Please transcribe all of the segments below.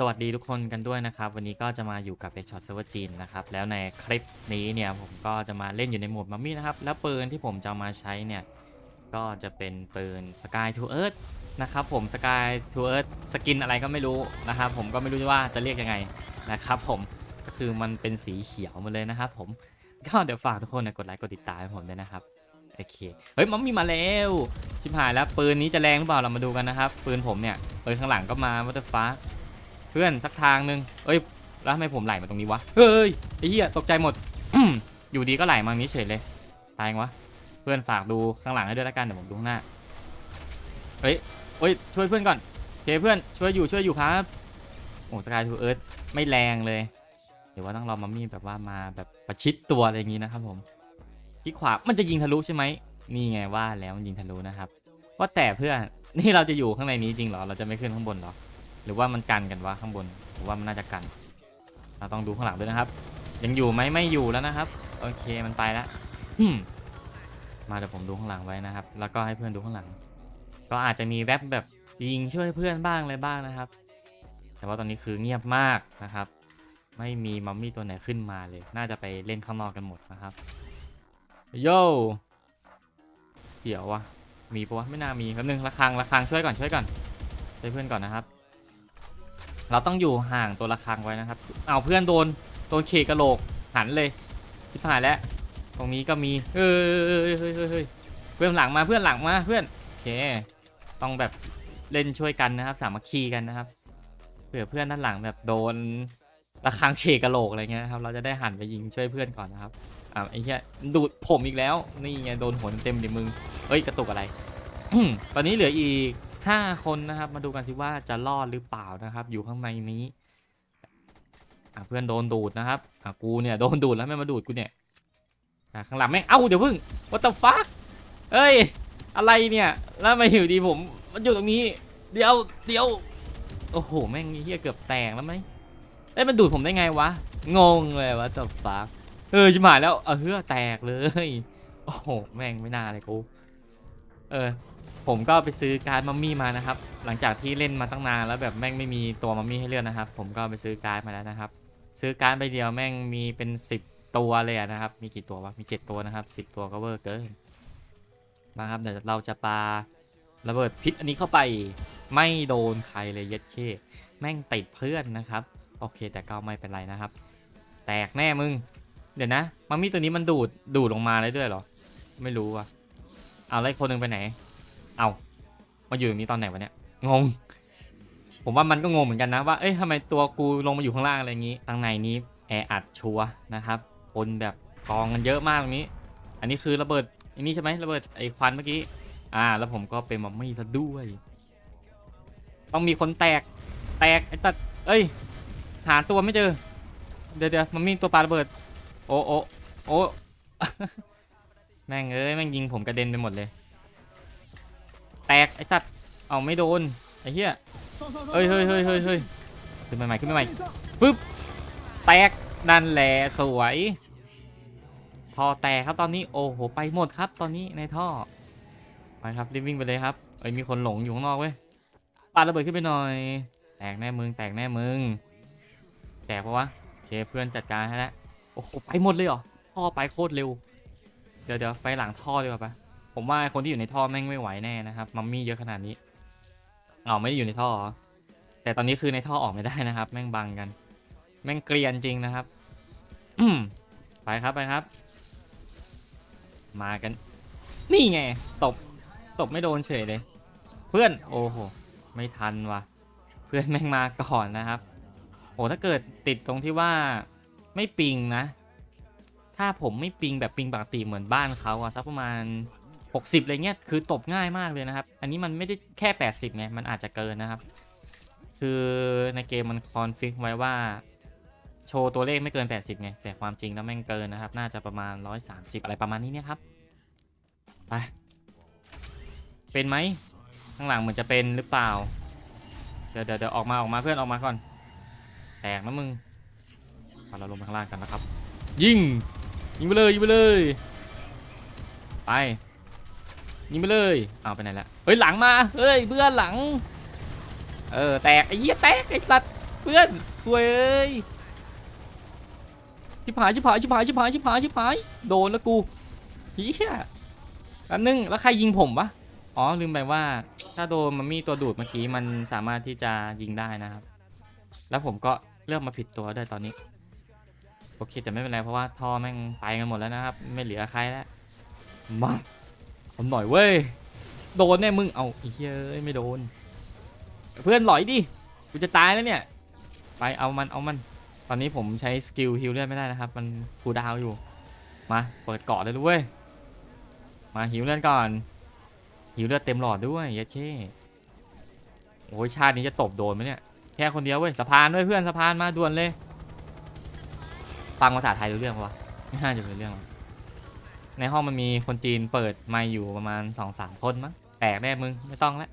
สวัสดีทุกคนกันด้วยนะครับ วันนี้ก็จะมาอยู่กับเ e ช็อตเซอร์จีนนะครับ แล้วในคลิปนี้เนี่ยผมก็จะมาเล่นอยู่ในโหมดมัมมี่นะครับ แล้วปืนที่ผมจะมาใช้เนี่ย ก็จะเป็นปืน Sky to Earth นะครับผม Sky to Earth สกินอะไรก็ไม่รู้นะครับผมก็ไม่รู้ว่าจะเรียกยังไงนะครับผมก็คือมันเป็นสีเขียวหมาเลยนะครับผมก็เดี๋ยวฝากทุกคนนะกดไลค์กดติดตามให้ผมด้วยนะครับโอเคเฮ้ยมัมมี่มาแล้วชิบหายแล้วปืนนี้จะแรงหรือเปล่าเรามาดูกันนะครับปืนผมเนี่ยปืนข้างหลังก็มาวัตฟ้า พื่อนสักทางหนึ่งเอ้ย แล้วทำไมผมไหลมาตรงนี้วะ เฮ้ยไอ้เหี้ยตกใจหมด อยู่ดีก็ไหลมางนี้เฉยเลย ตายงวะ เพื่อนฝากดูข้างหลังให้ด้วยละกันเดี๋ยวผมดูข้างหน้า เฮ้ยเฮ้ย ช่วยเพื่อนก่อนเคเพื่อนช่วยอยู่ช่วยอยู่ครับโอ้สกายทูเอิร์ธไม่แรงเลย เดี๋ยวว่าต้องรอมัมมี่แบบว่ามาแบบประชิดตัวอะไรอย่างนี้นะครับผมที่ขวามันจะยิงทะลุใช่ไหมนี่ไงว่าแล้วมันยิงทะลุนะครับ ว่าแต่เพื่อนนี่เราจะอยู่ข้างในนี้จริงเหรอเราจะไม่ขึ้นข้างบนเหรอ หรือว่ามันกันกันวะข้างบนหรือว่ามันน่าจะกัน เราต้องดูข้างหลังด้วยนะครับ ยังอยู่ไหมไม่อยู่แล้วนะครับ โอเคมันไปแล้วมมาเดี๋ยวผมดูข้างหลังไว้นะครับ แล้วก็ให้เพื่อนดูข้างหลัง ก็อาจจะมีแวบแบบยิงช่วยเพื่อนบ้างอะไรบ้างนะครับ แต่ว่าตอนนี้คือเงียบมากนะครับ ไม่มีมัมมี่ตัวไหนขึ้นมาเลย น่าจะไปเล่นข้างนอกกันหมดนะครับโย่เดี๋ยววะมีปะวะไม่น่ามีแป๊บนึงระคังระคังช่วยก่อนช่วยก่อนช่วยเพื่อนก่อนนะครับ เราต้องอยู่ห่างตัวระฆังไว้นะครับ เอาเพื่อนโดนโดนเคกระโหลกหันเลยที่ผ่านแล้ว ตรงนี้ก็มีเฮ้ยเฮ้ยเฮ้ยเพื่อนหลังมาเพื่อนหลังมาเพื่อนโอเค ต้องแบบเล่นช่วยกันนะครับ สามัคคีกันนะครับเผื่อเพื่อนด้านหลังแบบโดนระฆังเคกระโหลกอะไรเงี้ยครับเราจะได้หันไปยิงช่วยเพื่อนก่อนนะครับอ่าไอ้เหี้ยดูดผมอีกแล้วนี่ไงโดนหัวเต็มๆดิมึงเอ้ยกระตุกอะไร ตอนนี้เหลืออีก ห้าคนนะครับ มาดูกันสิว่าจะรอดหรือเปล่านะครับ อยู่ข้างในนี้อะเพื่อนโดนดูดนะครับอะกูเนี่ยโดนดูดแล้วไม่มาดูดกูเนี่ยอะข้างหลังแม่งเอ้าเดี๋ยวพึ่ง what the fuck เอ้ยอะไรเนี่ยแล้วมาอยู่ดีผมมันอยู่ตรงนี้ เดี๋ยวเดี๋ยวโอ้โหแม่งเฮียเกือบแตกแล้วไหมเอ้ยมันดูดผมได้ไงวะงงเลย what the fuck เออชิบหายแล้วเออเฮือแตกเลย โอ้โหแม่งไม่น่าเลยกูเออ ผมก็ไปซื้อการ์ดมัมมี่มานะครับ หลังจากที่เล่นมาตั้งนานแล้วแบบแม่งไม่มีตัวมัมมี่ให้เลือกนะครับ ผมก็ไปซื้อการ์ดมาแล้วนะครับ ซื้อการ์ดใบเดียวแม่งมีเป็น 10 ตัวเลยนะครับ มีกี่ตัววะ มี 7 ตัวนะครับ 10 ตัวก็เวอร์เกิน มาครับเดี๋ยวเราจะปาระเบิดพิษอันนี้เข้าไปไม่โดนใครเลยเย็ดเคแม่งติดเพื่อนนะครับ โอเคแต่ก็ไม่เป็นไรนะครับ แตกแน่มึง เดี๋ยวนะมัมมี่ตัวนี้มันดูดดูดลงมาเลยด้วยเหรอ ไม่รู้ว่ะเอาแล้วอีกคนหนึ่งไปไหน เอามาอยู่ตรงนี้ตอนไหนวะเนี่ย งง ผมว่ามันก็งงเหมือนกันนะว่า เอ้ยทำไมตัวกูลงมาอยู่ข้างล่างอะไรอย่างนี้ข้างในนี้แออัดชัวนะครับ คนแบบกองกันเยอะมากตรงนี้ อันนี้คือระเบิด อันนี้ใช่ไหมระเบิดไอ้ควันเมื่อกี้ อ่า แล้วผมก็เป็นมัมมี่ซะด้วย ต้องมีคนแตก แตกไอ้ตัด เอ้ย หาตัวไม่เจอ เดี๋ยวเดี๋ยวมัมมี่ตัวปลาระเบิด โอ้โอ้โอ้แม่งเอ้ยแม่งยิงผมกระเด็นไปหมดเลย แตกไอ้สัตว์เอาไม่โดนไอ้เหี้ยเฮ้ยเฮ้ยเฮ้ยเฮ้ยเฮ้ยขึ้นใหม่ขึ้นใหม่ปึ๊บแตกนั่นแหละสวยท่อแตกครับตอนนี้โอ้โหไปหมดครับตอนนี้ในท่อไปครับรีบวิ่งไปเลยครับเอ้ยมีคนหลงอยู่ข้างนอกเว้ยปาระเบิดขึ้นไปหน่อย แตกแน่มึงแตกแน่มึงแตกปะวะโอเคเพื่อนจัดการให้แล้วโอ้โหไปหมดเลยเหรอท่อไปโคตรเร็วเดี๋ยวเดี๋ยวไปหลังท่อดีกว่าปะ ผมว่าคนที่อยู่ในท่อแม่งไม่ไหวแน่นะครับมัมมี่เยอะขนาดนี้เอาไม่ได้อยู่ในท่อแต่ตอนนี้คือในท่อออกไม่ได้นะครับ แม่งบังกัน แม่งเกรียนจริงนะครับไปครับไปครับ มากัน นี่ไงตบตบไม่โดนเฉยเลย เพื่อนโอ้โหไม่ทันวะเพื่อนแม่งมาก่อนนะครับโอ้ถ้าเกิดติดตรงที่ว่าไม่ปิงนะ ถ้าผมไม่ปิงแบบปิงปกติเหมือนบ้านเขาอะสักประมาณ 60อะไรเงี้ยคือตบง่ายมากเลยนะครับ อันนี้มันไม่ได้แค่ 80ไงมันอาจจะเกินนะครับ คือในเกมมันคอนฟิกไว้ว่า โชว์ตัวเลขไม่เกิน 80ไงแต่ความจริงแล้วแม่งเกินนะครับ น่าจะประมาณ 130 อะไรประมาณนี้เนี่ยครับไปเป็นไหมข้างหลังเหมือนจะเป็นหรือเปล่าเดี๋ยวเดี๋ยวออกมาออกมาเพื่อนออกมาก่อน แตกนะมึงเอาเราลงข้างล่างกันนะครับ ยิงยิงไปเลยยิงไปเลยไป ยิงไปเลยเอาไปไหนละเฮ้ยหลังมาเฮ้ยเพื่อนหลัง เออแตกไอ้เหี้ยแตกไอ้สัตว์เพื่อนคุยเอ้ยชิบหายชิบหายชิบหายชิบหายชิบหายชิบหายโดนแล้วกูเฮียแป๊บนึงแล้วใครยิงผมวะอ๋อลืมไปว่า ถ้าโดนมันมีตัวดูดเมื่อกี้มันสามารถที่จะยิงได้นะครับ แล้วผมก็เลือกมาผิดตัวด้วยตอนนี้ โอเคแต่ไม่เป็นไรเพราะว่าท่อแม่งไปกันหมดแล้วนะครับ ไม่เหลือใครแล้วมา เอาหน่อยเว้ย โดนแน่มึง เอาเฮ้ยไม่โดน เพื่อนหลอยดิ กูจะตายแล้วเนี่ย ไปเอามันเอามัน ตอนนี้ผมใช้สกิลฮิลเลือดไม่ได้นะครับ มันคูดาวอยู่ มา เปิดเกาะเลยด้วย มาฮิวเลือดก่อน ฮิวเลือดเต็มหลอดด้วยเยัดเช่โอ้ยชาตินี้จะตบโดนไหมเนี่ย แค่คนเดียวเว้ย สะพานด้วยเพื่อนสะพานมาด่วนเลย ฟังภาษาไทยรู้เรื่องปะวะไม่น่าจะเป็นเรื่องหรอก ในห้องมันมีคนจีนเปิดมาอยู่ประมาณ2อสามคนมั้งแตกแน่มึงไม่ต้องแล้ว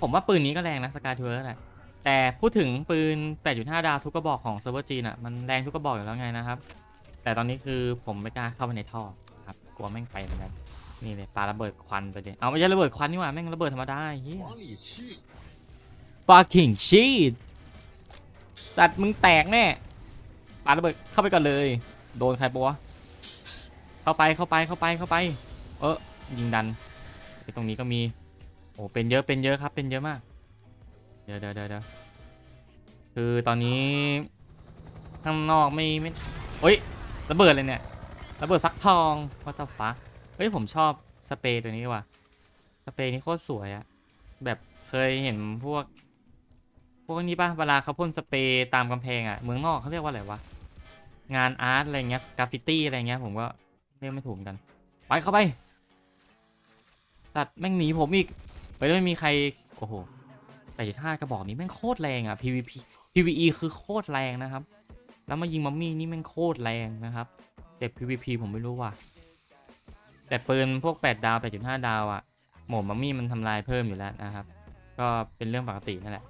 ผมว่าปืนนี้ก็แรงนะสกายทัวร์แหละแต่พูดถึงปืน 8.5 ดาวทุกกระบอกของเซิร์ฟเวอร์จีนอะมันแรงทุกกระบอกอยู่แล้วไงนะครับ แต่ตอนนี้คือผมไม่กล้าเข้าไปในท่อครับกลัวแม่งไปเหมือนกันนี่เลยปาระเบิดควันไปเด็เอาไม่ใช่ระเบิดควันนี่หว่าแม่งระเบิดธรรมดาเฮีย fucking shit ตัดมึงแตกแน่ปาระเบิดเข้าไปก่อนเลย โดนใครปะวะ เข้าไปเข้าไปเข้าไปเข้าไป เออยิงดันไอ้ตรงนี้ก็มี โอ้เป็นเยอะเป็นเยอะครับ เป็นเยอะมาก เดี๋ยวเดี๋ยวเดี๋ยวเดี๋ยวคือตอนนี้ข้างนอกไม่ไม่เฮ้ยระเบิดเลยเนี่ยระเบิดฟักทองวัตฟ้าเฮ้ยผมชอบสเปรย์ตัวนี้ว่ะสเปรย์นี้โคตรสวยอะแบบเคยเห็นพวก พวกนี้ป่ะเวลาเขาพ่นสเปรย์ตามกำแพงอะเมืองนอกเขาเรียกว่าอะไรวะงานอาร์ตอะไรเงี้ยกราฟฟิตี้อะไรเงี้ยผมก็ เรียกไม่ถูกกัน ไปเข้าไป ตัดแม่งหนีผมอีกไปแล้วไม่มีใคร โอ้โห แต่ท่ากระบอกนี้แม่งโคตรแรงอะ PVP PVE คือโคตรแรงนะครับ แล้วมายิงมัมมี่นี่แม่งโคตรแรงนะครับ แต่ PVP ผมไม่รู้ว่ะ แต่ปืนพวก 8 ดาว 8.5 ดาวอะหมวมัมมี่มันทำลายเพิ่มอยู่แล้วนะครับ ก็เป็นเรื่องปกตินั่นแหละ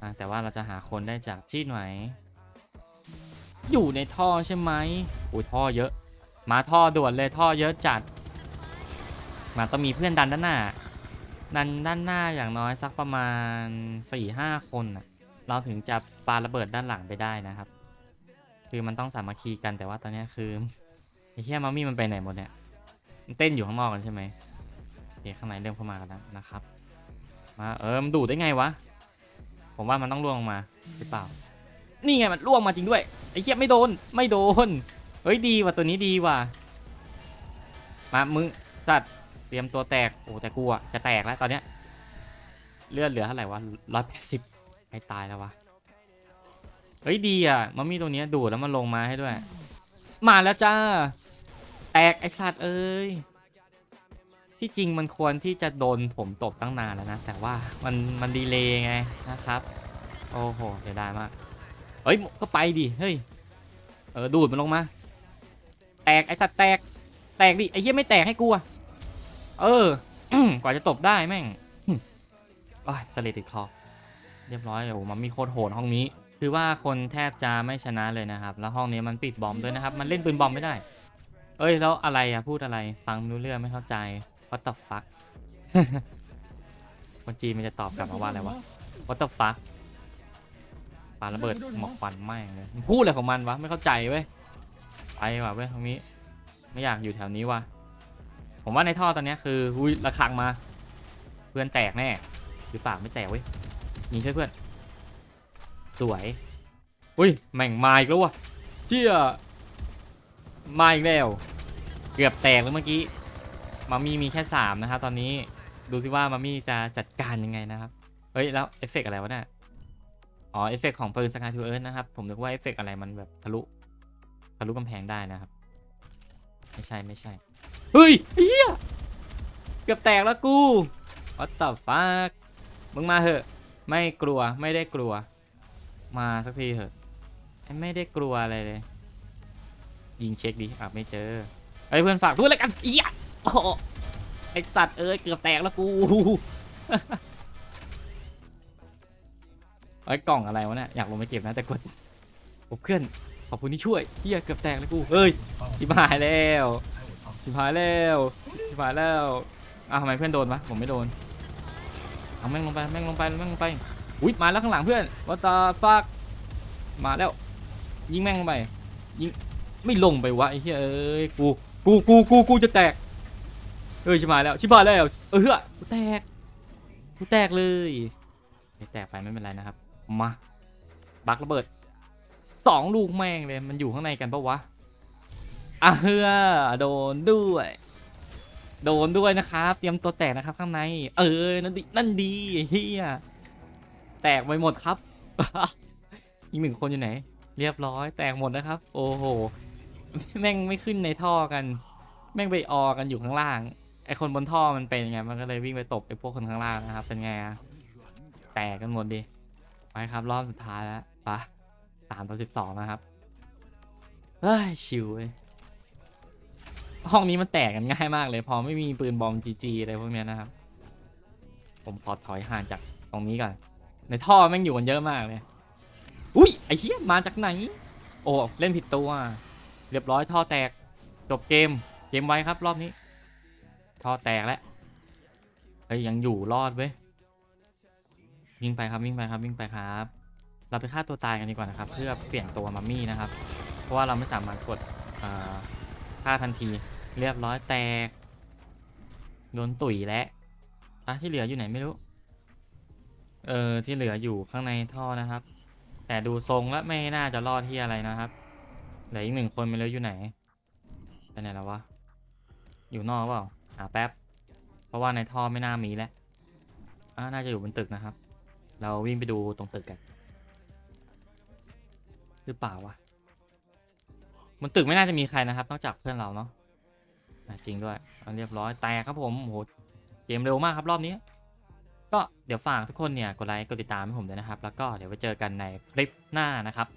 อะแต่ว่าเราจะหาคนได้จากที่ไหนอยู่ในท่อใช่ไหมอุ้ยท่อเยอะ มาท่อด่วนเลยท่อเยอะจัด มาต้องมีเพื่อนดันด้านหน้า ดันด้านหน้าอย่างน้อยสักประมาณ4ี่ห้าคนน่ะเราถึงจะปาระเบิดด้านหลังไปได้นะครับ คือมันต้องสามัคคีกันแต่ว่าตอนนี้คือไอ้เหี้ยมัมมี่มันไปไหนหมดเนี่ยมันเต้นอยู่ข้างนอกกันใช่ไหมโอเคข้างในเริ่มเข้ามากันแล้วนะครับมาเออมันดูดได้ไงวะ ผมว่ามันต้องล่วงลงมาหรือเปล่า นี่ไงมันล่วงมาจริงด้วยไอ้เหี้ยไม่โดนไม่โดน เฮ้ยดีว่ะตัวนี้ดีว่ะ มามึงสัตว์เตรียมตัวแตกโอ้แต่กูอะจะแตกแล้วตอนเนี้ยเลือดเหลือเท่าไหร่วะร้อยแปดสิบใครตายแล้ววะเฮ้ยดีอะมันมีตัวนี้ดูดแล้วมันลงมาให้ด้วย มาแล้วจ้า แตกไอสัตว์เอ้ยที่จริงมันควรที่จะโดนผมตบตั้งนานแล้วนะ แต่ว่ามันมันดีเลย์ไงนะครับ โอ้โหเสียดายมากเฮ้ยก็ไปดิเฮ้ยเออดูดมันลงมา แตกไอ้ตัดแตก แตกดิไอ้เหี้ยไม่แตกให้กูอะเออ กว่าจะตบได้แม่งโอ้ยสเลติดคอเรียบร้อยโอ้โหมันมีโคตรโหดห้องนี้ คือว่าคนแทบจะไม่ชนะเลยนะครับ แล้วห้องนี้มันปิดบอมด้วยนะครับ มันเล่นปืนบอมไม่ได้ เอ้ยแล้วอะไรอะพูดอะไร ฟังไม่รู้เรื่องไม่เข้าใจ what the fuck คนจีนมันจะตอบกลับมาว่าอะไรวะ what the fuck ปาระเบิดหมอกควันไหม้เลยพูดอะไรของมันวะไม่เข้าใจเว้ย ไปว่ะเว้ยตรงนี้ ไม่อยากอยู่แถวนี้ว่ะ ผมว่าในท่อตอนนี้คือหุ้ยระคังมา เพื่อนแตกแน่ หรือเปล่าไม่แตกเว้ยยิงช่วยเพื่อน สวย อุ้ยแม่งมาอีกแล้ววะเชี่ยมาอีกแล้ว เกือบแตกแล้วเมื่อกี้มามี่มีแค่สามนะครับตอนนี้ดูสิว่ามามี่จะจัดการยังไงนะครับเฮ้ยแล้วเอฟเฟกต์อะไรวะเนี่ยอ๋อเอฟเฟกต์ของปืนสกาทูเอิร์นะครับผมนึกว่าเอฟเฟกต์อะไรมันแบบทะลุ ทะลุกำแพงได้นะครับ ไม่ใช่ไม่ใช่ เฮ้ยเฮียเกือบแตกแล้วกู what the fuck มึงมาเหอะ ไม่กลัวไม่ได้กลัว มาสักทีเหอะ ไม่ได้กลัวอะไรเลย ยิงเช็คดิอะไม่เจอไอ้เพื่อนฝากด้วยแล้วกันเอียโอ้ไอสัตว์เอ้ยเกือบแตกแล้วกูไอ้กล่องอะไรวะเนี่ยอยากลงไปเก็บนะแต่กดโอ้เพื่อน ขอบคุณที่ช่วยเฮียเกือบแตกแล้วกูเฮ้ยชิบหายแล้วชิบหายแล้วชิบหายแล้วอ้าวทำไมเพื่อนโดนวะผมไม่โดนเอาแม่งลงไปแม่งลงไปแม่งลงไปอุ้ยมาแล้วข้างหลังเพื่อน what the fuck มาแล้ว ยิงแม่งเข้าไปยิงไม่ลงไปวะไอ้เหี้ยเอ้ยกูกูกูกูกูจะแตกเอ้ยชิบหายแล้วชิบหายแล้วเออเฮ้ยกูแตกกูแตกเลยไม่แตกไปไม่เป็นไรนะครับมาบักระเบิด สองลูกแม่งเลยมันอยู่ข้างในกันปะวะอะเฮือโดนด้วย โดนด้วยนะครับเตรียมตัวแตกนะครับข้างใน เออนั่นดีนั่นดีเฮียแตกไปหมดครับ อีกหนึ่งคนอยู่ไหน เรียบร้อยแตกหมดนะครับ โอ้โหแม่งไม่ขึ้นในท่อกัน แม่งไปออกันอยู่ข้างล่างไอคนบนท่อมันเป็นไงมันก็เลยวิ่งไปตบไอพวกคนข้างล่างนะครับ เป็นไงอะแตกกันหมดดิไปครับรอบสุดท้ายแล้วปะ สามต่อสิบสองนะครับเฮ้ยชิวเว้ยห้องนี้มันแตกกันง่ายมากเลยพอไม่มีปืนบอมจีจีอะไรพวกนี้นะครับ ผมขอถอยห่างจากตรงนี้ก่อน ในท่อแม่งอยู่กันเยอะมากเลย อุ้ยไอ้เหี้ยมาจากไหน โอ้เล่นผิดตัว เรียบร้อยท่อแตก จบเกม เกมไว้ครับรอบนี้ ท่อแตกแล้วเฮ้ยยังอยู่รอดเว้ยวิ่งไปครับวิ่งไปครับวิ่งไปครับ เราไปฆ่าตัวตายกันดีกว่านะครับ เพื่อเปลี่ยนตัวมัมมี่นะครับ เพราะว่าเราไม่สามารถกดฆ่าทันที เรียบร้อยแตกโดนตุ๋ยแล้วอะที่เหลืออยู่ไหนไม่รู้ เออที่เหลืออยู่ข้างในท่อนะครับ แต่ดูทรงแล้วไม่น่าจะรอดที่อะไรนะครับเหลืออีกหนึ่งคนไม่รู้อยู่ไหนไปไหนแล้ววะอยู่นอกเปล่าหาแป๊บ เพราะว่าในท่อไม่น่ามีแล้วอ่าน่าจะอยู่บนตึกนะครับ เราวิ่งไปดูตรงตึกกัน หรือเปล่าวะบนตึกไม่น่าจะมีใครนะครับนอกจากเพื่อนเราเนาะจริงด้วยเเรียบร้อยแต่ครับผมโอ้โหเกมเร็วมากครับรอบนี้ ก็เดี๋ยวฝากทุกคนเนี่ยกดไลค์กดติดตามให้ผมด้วยนะครับ แล้วก็เดี๋ยวไปเจอกันในคลิปหน้านะครับ